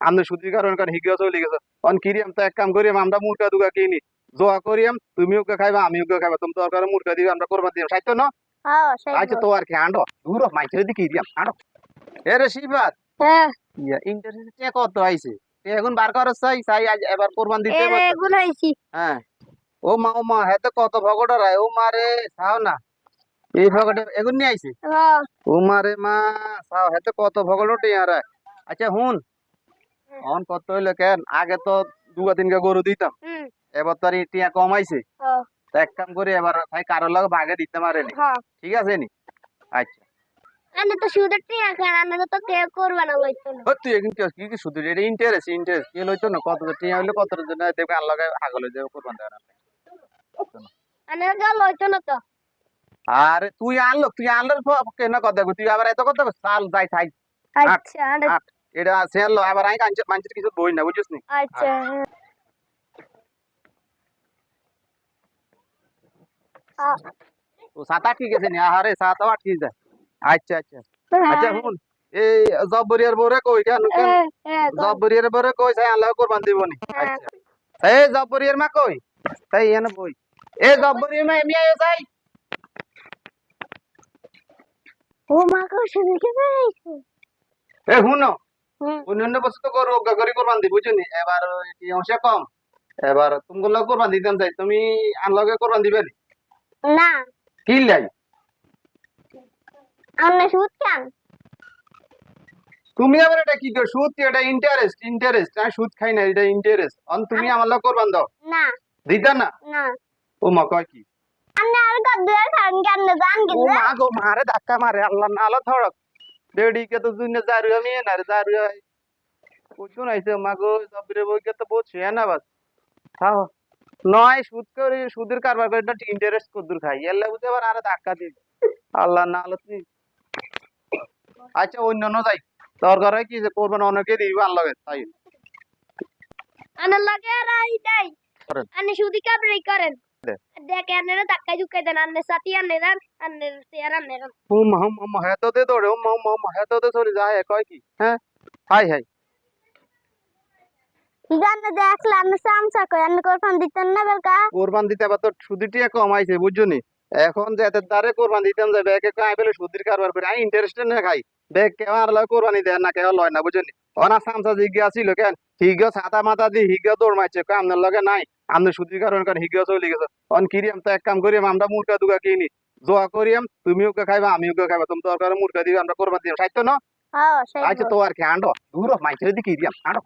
আমরা সুতির কারণ কারণ হিগা চলে গেছে। অন কিরিয়াম তো এক কাম করিয়াম আমরা মুরগা দুগা কিনি। দোয়া করিয়াম তুমি ওকে খাইবা আমি ওকে খাইবা তুমি দরকার মুরগা দিবে আমরা করবা দিও সাইতো না? আচ্ছা তো আর কি আন্ডো দূর দিয়াম আন্ডো এ রে শিবাত। হ্যাঁ ইয়া ইন্টারেস্ট চেক কত আইছে? এখন বার করছ চাই চাই আজ এবার কোরবান দিতে পারতো। আইছি। হ্যাঁ। ও মা ও মা হেতে কত ভগট রায়? ও মারে চাও না। এই ভগটে এগুন নিয়ে আইছে? হ্যাঁ ও মারে মা চাও হেতে কত ভগট ওটে আর আচ্ছা হুন। অন কত হইল কেন? আগে তো দুগা তিনটা গরু দিতাম। এবার তো আর টিয়া কমাইছে। এক কাম করে এবার তাই কারোর লাগে ভাগে দিতে পারে হ্যাঁ। ঠিক আছে নি? আচ্ছা। আমি তো সুদের টিয়া খান আমি তো কেউ করবে না লইতো না। তুই এখন কি কি কি শুধু এটা ইন্টারেস্ট ইন্টারেস্ট কি লইতো না? কত টিয়া হইলে কত জন্য দেখবে আল্লাহ আগলে যাবে কোরবান দেওয়া না আমি তো লইতো না তো। আরে তুই আনলো তুই আনলোর কেন কথা তুই আবার এত কথা? চাল যাই থাই আচ্ছা আরে- আট। এটা সেল আবার আই কাঞ্চ মাঞ্চের কিছু বই না বুঝছিস নি আচ্ছা হ্যাঁ। ও সাত আট কি গেছে নি আরে সাত আট কি যায় আচ্ছা আচ্ছা আচ্ছা শুন এই জব্বরিয়ার বরে কই কেন কেন হ্যাঁ, হ্যাঁ, গো- জব্বরিয়ার বরে কই সাই আল্লাহ কোরবান দিব নি হ্যাঁ। আচ্ছা এই জব্বরিয়ার মা কই তাই এনে বই এই জব্বরিয়ার মা এমনি আয় যাই ও মা কো শুনে অন্যান্য বছর তো করো গগরি কোরবান দি বুঝনি এবার এটি অংশে কম। এবার তুমি কোরবান দিতাম চাই তুমি আনলগে কোরবান দিবে না? কি লাই? আমরা সুদ খান তুমি আবার এটা কি করো সুদ এটা ইন্টারেস্ট ইন্টারেস্ট আমি সুদ খাই না এটা ইন্টারেস্ট অন তুমি আমার লগে কোরবান দাও। না। দিতা না? না। ও মা কয় কি? আমরা আর কত খান কেন জান ও মা গো মারে ধাক্কা মারে আল্লাহ না আলো জারু আমি না রে জারু কুছু নাইছে মা গো সবরে বই কে তো বহুত ছে না বাস। হ্যাঁ নয় সুদ করে সুদের কারবার করে ইন্টারেস্ট কদ্দুর খাই এল্লা বুঝতে আবার আরে ধাক্কা দিই। আল্লাহ না আলো তুই আচ্ছা অন্য যাই। দরকার হয় কি যে করবেন অনেকে দিবে আল্লাহ তাই। আনার লাগে। আনে সুদি কাবরি করেন। দে। দেখে আনে ধাক্কা ঝুঁকাই দেন আনে সাথী আনে দেন আনে চেয়ার আনে দেন হুম হুম হুম হেতো দে দৌড়ে হুম হুম হুম হেতো দে চলে যায় কয় কি হ্যাঁ হাই হাই জানে দেখলে আনে সামসা কই আনে কোরবান দিতেন না বেলকা কোরবান দিতে আবার তো সুদিটি কমাইছে বুঝছ নি এখন যে এত দ্বারে কোরবান দিতাম যাবে একে কাই পেলে সুদির কারবার করে আমি ইন্টারেস্টেড না খাই দেখ কেউ আর লয় কোরবানি না কেউ লয় না বুঝছ অনা সামসা জিজ্ঞা ছিল কেন? হিগ ছাতা মাথা দি হিগ দৌড় মারছে কয় আপনার লগে নাই আপনি সুদির কারণ কারণ হিগ চলে গেছে। অন কিরিয়াম তো এক কাম করিয়াম আমরা মুরগা দুগা কিনি। দোয়া করিয়াম তুমি ওকে খাইবা আমি ওকে খাইবা তুমি দরকার মুরগা দিবে আমরা কোরবান দিও সাইতো না? আচ্ছা তো আর কি আন্ডো দূর মাইছের দিকে দিয়াম আন্ডো।